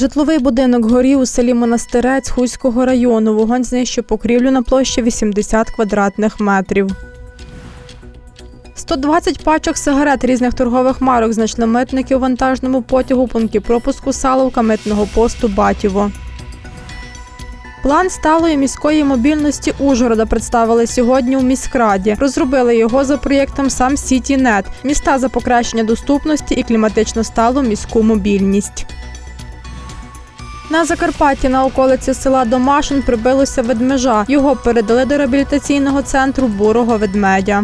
Житловий будинок горів у селі Монастирець Хуського району. Вогонь знищив покрівлю на площі 80 квадратних метрів. 120 пачок сигарет різних торгових марок знайшли митники у вантажному потягу пункті пропуску Саловка митного посту Батіво. План сталої міської мобільності Ужгорода представили сьогодні у міськраді. Розробили його за проєктом сам Сітінет міста за покращення доступності і кліматично сталу міську мобільність. На Закарпатті на околиці села Домашин прибилося ведмежа. Його передали до реабілітаційного центру бурого ведмедя.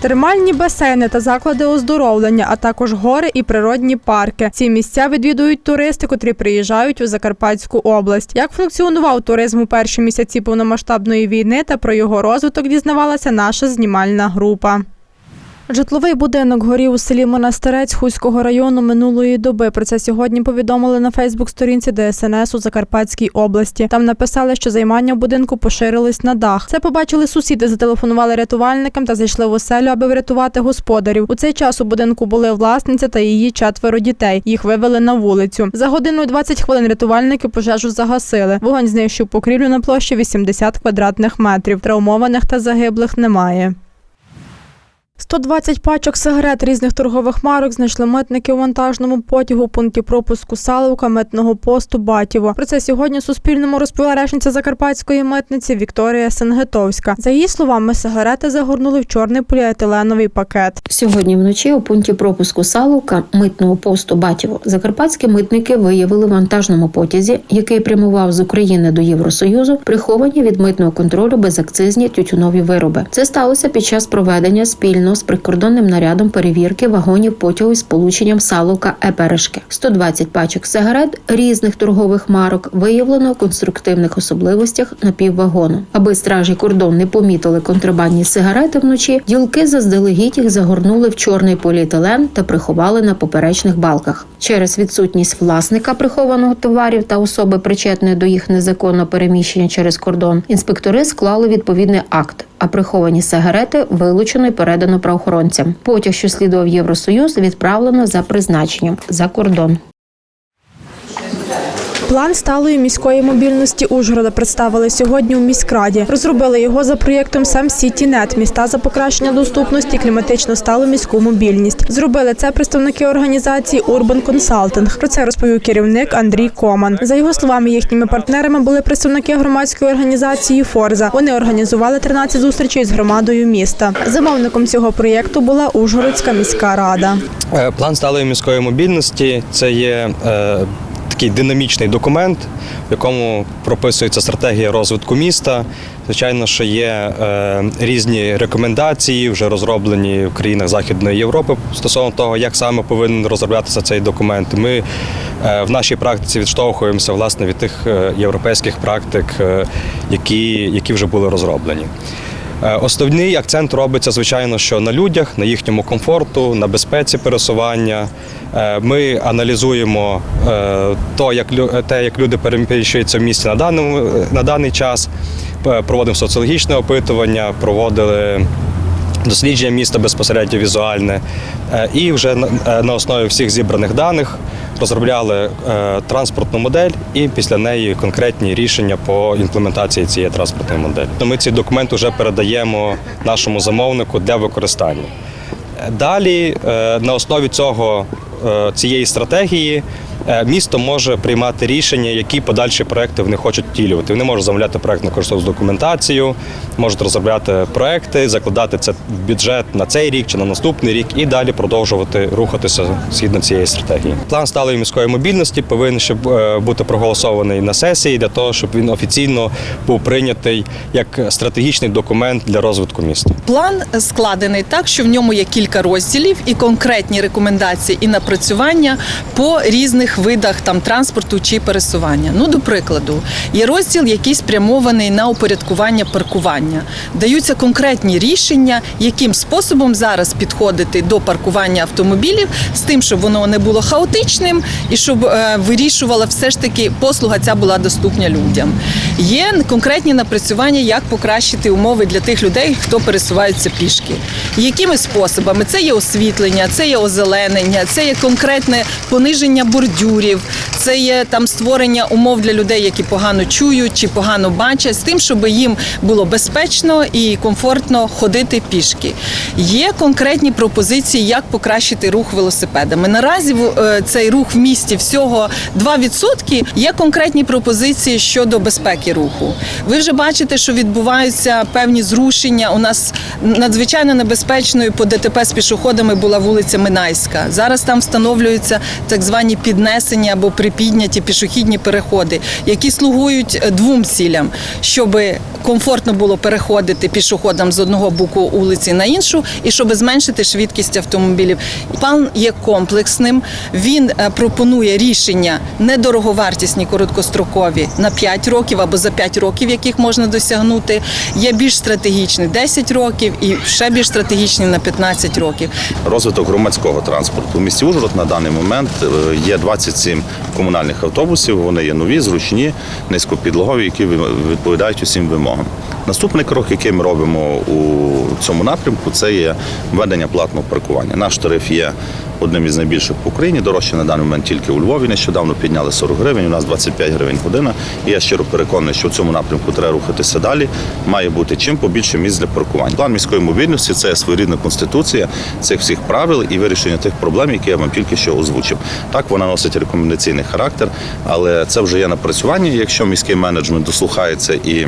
Термальні басейни та заклади оздоровлення, а також гори і природні парки. Ці місця відвідують туристи, котрі приїжджають у Закарпатську область. Як функціонував туризм у перші місяці повномасштабної війни та про його розвиток дізнавалася наша знімальна група. Житловий будинок горів у селі Монастирець Хуського району минулої доби. Про це сьогодні повідомили на Фейсбук-сторінці ДСНС у Закарпатській області. Там написали, що займання в будинку поширились на дах. Це побачили сусіди, зателефонували рятувальникам та зайшли в оселю, аби врятувати господарів. У цей час у будинку були власниця та її четверо дітей. Їх вивели на вулицю. За годину і 20 хвилин рятувальники пожежу загасили. Вогонь знищив покрівлю на площі 80 квадратних метрів. Травмованих та загиблих немає. 120 пачок сигарет різних торгових марок знайшли митники у вантажному потягу у пункті пропуску Саловка митного посту Батіво. Про це сьогодні Суспільному розповіла речниця Закарпатської митниці Вікторія Сенгетовська. За її словами, сигарети загорнули в чорний поліетиленовий пакет. Сьогодні вночі у пункті пропуску Саловка митного посту Батіво закарпатські митники виявили в вантажному потязі, який прямував з України до Євросоюзу, приховані від митного контролю безакцизні тютюнові вироби. Це сталося під час проведення спільно з прикордонним нарядом перевірки вагонів потягу із сполученням Саловка Еперешки. 120 пачок сигарет різних торгових марок виявлено у конструктивних особливостях напіввагону. Аби стражі кордон не помітили контрабандні сигарети вночі, ділки заздалегідь їх загорнули в чорний поліетилен та приховали на поперечних балках. Через відсутність власника прихованого товарів та особи причетної до їх незаконного переміщення через кордон, інспектори склали відповідний акт. А приховані сигарети вилучено і передано правоохоронцям. Потяг, що слідував Євросоюз, відправлено за призначенням за кордон. План сталої міської мобільності Ужгорода представили сьогодні у міськраді. Розробили його за проєктом сам Сітінет міста за покращення доступності, кліматично сталу міську мобільність. Зробили це представники організації Urban Consulting. Про це розповів керівник Андрій Коман. За його словами, їхніми партнерами були представники громадської організації Форза. Вони організували 13 зустрічей з громадою міста. Замовником цього проєкту була Ужгородська міська рада. Е, План сталої міської мобільності це є е, такий динамічний документ, в якому прописується стратегія розвитку міста. Звичайно, що є е, різні рекомендації, вже розроблені в країнах Західної Європи стосовно того, як саме повинен розроблятися цей документ. Ми е, в нашій практиці відштовхуємося власне від тих е, європейських практик, е, які, які вже були розроблені. Е, Основний акцент робиться, звичайно, що на людях, на їхньому комфорту, на безпеці пересування. Е, Ми аналізуємо е, те, як люди переміщуються в місті на даному на даний час. Проводимо соціологічне опитування, проводили дослідження міста безпосередньо візуальне. І вже на основі всіх зібраних даних розробляли е, транспортну модель і після неї конкретні рішення по імплементації цієї транспортної моделі. Ми ці документи вже передаємо нашому замовнику для використання. Далі е, на основі цього е, цієї стратегії місто може приймати рішення, які подальші проекти вони хочуть втілювати. Вони можуть замовляти проектну коштовну документацію, можуть розробляти проекти, закладати це в бюджет на цей рік чи на наступний рік, і далі продовжувати рухатися згідно цієї стратегії. План сталої міської мобільності повинен ще е, бути проголосований на сесії для того, щоб він офіційно був прийнятий як стратегічний документ для розвитку міста. План складений так, що в ньому є кілька розділів і конкретні рекомендації і напрацювання по різних видах там транспорту чи пересування. Ну, до прикладу, є розділ, який спрямований на упорядкування паркування. Даються конкретні рішення, яким способом зараз підходити до паркування автомобілів з тим, щоб воно не було хаотичним і щоб е, вирішувала все ж таки послуга ця була доступна людям. Є конкретні напрацювання, як покращити умови для тих людей, хто пересувається пішки. Якими способами? Це є освітлення, це є озеленення, це є конкретне пониження бордюрів. Бордюрів, це є там створення умов для людей, які погано чують чи погано бачать, з тим, щоб їм було безпечно і комфортно ходити пішки. Є конкретні пропозиції, як покращити рух велосипедами. Наразі е, цей рух в місті всього 2%. Є конкретні пропозиції щодо безпеки руху. Ви вже бачите, що відбуваються певні зрушення. У нас надзвичайно небезпечною по ДТП з пішоходами була вулиця Минайська. Зараз там встановлюються так звані піднесення або припідняті пішохідні переходи, які слугують е, двом цілям, щоб комфортно було переходити пішоходам з одного боку вулиці на іншу, і щоб зменшити швидкість автомобілів. План є комплексним. Він е, пропонує рішення недороговартісні, короткострокові на 5 років або за 5 років, яких можна досягнути. Є більш стратегічні 10 років і ще більш стратегічні на 15 років. Розвиток громадського транспорту. У місті Ужгород на даний момент е, є 27 комунальних автобусів. Вони є нові, зручні, низькопідлогові, які відповідають усім вимогам. Наступний крок, який ми робимо у цьому напрямку, це є введення платного паркування. Наш тариф є одним із найбільших по Україні. Дорожче на даний момент тільки у Львові. Нещодавно підняли 40 гривень. У нас 25 гривень година. І я щиро переконаний, що в цьому напрямку треба рухатися далі. Має бути чим побільше місць для паркування. План міської мобільності це своєрідна конституція цих всіх правил і вирішення тих проблем, які я вам тільки що озвучив. Так вона носить рекомендаційний характер, але це вже є напрацювання. Якщо міський менеджмент дослухається і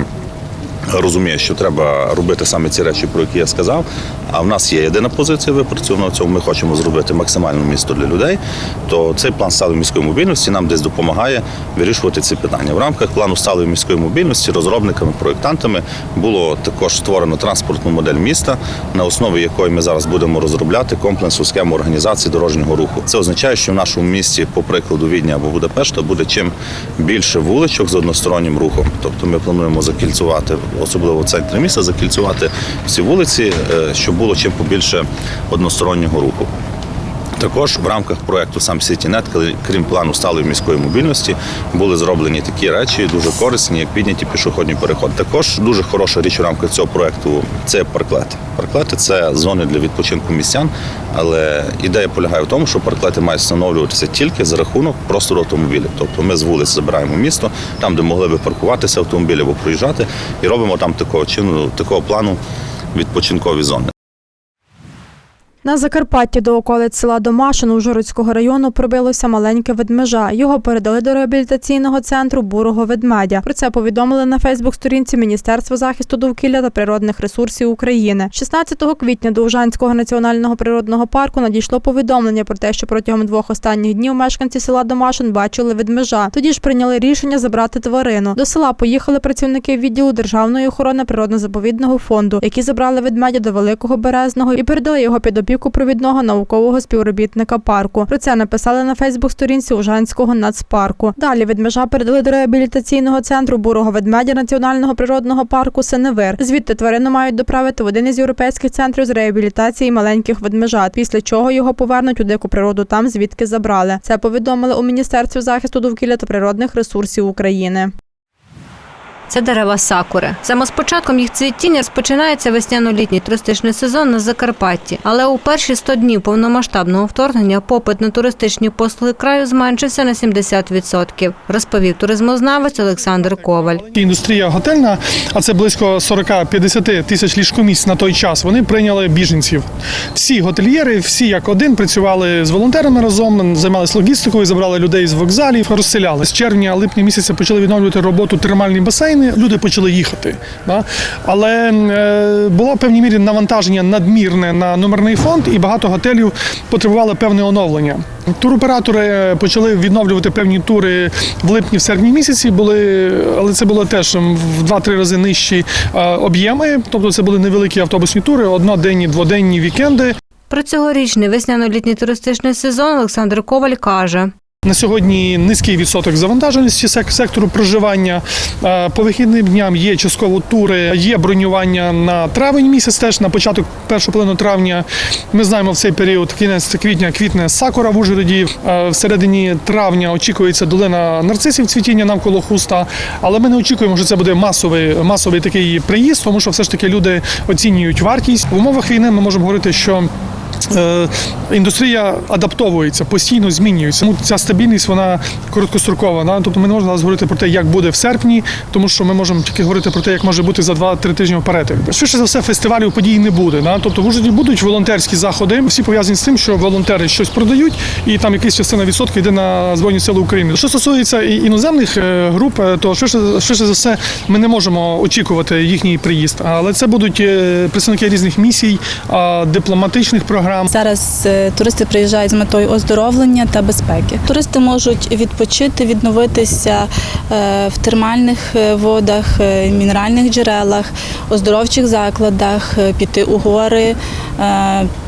розуміє, що треба робити саме ці речі, про які я сказав. А в нас є єдина позиція випрацьована в цьому. Ми хочемо зробити максимальне місто для людей. То цей план сталої міської мобільності нам десь допомагає вирішувати ці питання. В рамках плану сталої міської мобільності розробниками, проєктантами було також створено транспортну модель міста, на основі якої ми зараз будемо розробляти комплексну схему організації дорожнього руху. Це означає, що в нашому місті, по прикладу Відня або Будапешта, буде чим більше вуличок з одностороннім рухом. Тобто ми плануємо закільцювати, особливо в центрі міста, закільцювати всі вулиці, е, щоб було чим побільше одностороннього руху. Також в рамках проекту сам Сітінет, крім плану сталої міської мобільності, були зроблені такі речі, дуже корисні, як підняті пішохідні переходи. Також дуже хороша річ у рамках цього проекту це парклети. Парклети це зони для відпочинку містян, але ідея полягає в тому, що парклети мають встановлюватися тільки за рахунок простору автомобілів. Тобто ми з вулиць забираємо місто, там, де могли би паркуватися автомобілі або проїжджати, і робимо там такого чину, такого плану відпочинкові зони. На Закарпатті до околиць села Домашин Ужгородського району пробилося маленьке ведмежа. Його передали до реабілітаційного центру бурого ведмедя. Про це повідомили на Фейсбук-сторінці Міністерства захисту довкілля та природних ресурсів України. 16 квітня до Ужанського національного природного парку надійшло повідомлення про те, що протягом двох останніх днів мешканці села Домашин бачили ведмежа. Тоді ж прийняли рішення забрати тварину. До села поїхали працівники відділу державної охорони природно-заповідного фонду, які забрали ведмедя до Великого Березного і передали його під опіку провідного наукового співробітника парку. Про це написали на Фейсбук-сторінці Ужанського нацпарку. Далі ведмежа передали до реабілітаційного центру бурого ведмедя Національного природного парку Сеневир. Звідти тварину мають доправити в один із європейських центрів з реабілітації маленьких ведмежат, після чого його повернуть у дику природу там, звідки забрали. Це повідомили у Міністерстві захисту довкілля та природних ресурсів України. Це дерева сакури. Саме з початком їх цвітіння розпочинається весняно-літній туристичний сезон на Закарпатті. Але у перші 100 днів повномасштабного вторгнення попит на туристичні послуги краю зменшився на 70%, розповів туризмознавець Олександр Коваль. Індустрія готельна, а це близько 40-50 тисяч ліжкомісць на той час. Вони прийняли біженців. Всі готельєри, всі як один, працювали з волонтерами разом, займалися логістикою, забрали людей з вокзалів, розселяли. З червня-липня місяця почали відновлювати роботу термальні басейни. Люди почали їхати. Да? Але е, було в певній мірі навантаження надмірне на номерний фонд, і багато готелів потребували певне оновлення. Туроператори почали відновлювати певні тури в липні, в серпні місяці. Були, але це було теж в 2-3 рази нижчі е, об'єми. Тобто це були невеликі автобусні тури, одноденні, дводенні вікенди. Про цьогорічний весняно-літній туристичний сезон Олександр Коваль каже. На сьогодні низький відсоток завантаженості сектору проживання. По вихідним дням є частково тури, є бронювання на травень місяць. Теж на початок першу половину травня. Ми знаємо в цей період кінець квітня квітне сакура в Ужгороді. В середині травня очікується долина нарцисів цвітіння навколо хуста. Але ми не очікуємо, що це буде масовий, масовий такий приїзд, тому що все ж таки люди оцінюють вартість. В умовах війни ми можемо говорити, що Е, індустрія адаптовується, постійно змінюється. Тому ця стабільність вона короткострокова. Да? Тобто ми не можемо говорити про те, як буде в серпні, тому що ми можемо тільки говорити про те, як може бути за 2-3 тижні вперед. Швидше за все, фестивалів подій не буде. Да? Тобто в Ужгороді будуть волонтерські заходи. Всі пов'язані з тим, що волонтери щось продають, і там якась частина відсотків йде на Збройні Сили України. Що стосується і іноземних е, груп, е, то швидше, швидше за все ми не можемо очікувати їхній приїзд. Але це будуть е, представники різних місій, дипломатичних програм. Зараз туристи приїжджають з метою оздоровлення та безпеки. Туристи можуть відпочити, відновитися е, в термальних е, водах, е, мінеральних джерелах, оздоровчих закладах, піти у гори,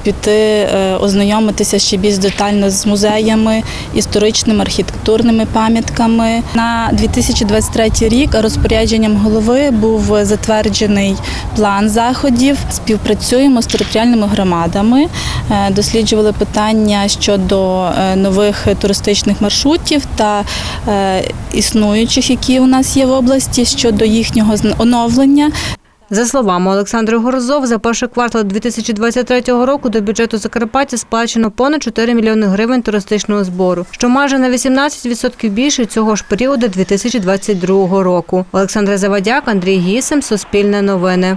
піти ознайомитися ще більш детально з музеями, історичними архітектурними пам'ятками. На 2023 рік розпорядженням голови був затверджений план заходів. Співпрацюємо з територіальними громадами, е, досліджували питання щодо е, нових туристичних маршрутів та е, існуючих, які у нас є в області, щодо їхнього оновлення. За словами Олександри Горозов, за перший квартал 2023 року до бюджету Закарпаття сплачено понад 4 мільйони гривень туристичного збору, що майже на 18% більше цього ж періоду 2022 року. Олександра Завадяк, Андрій Гісем, Суспільне новини.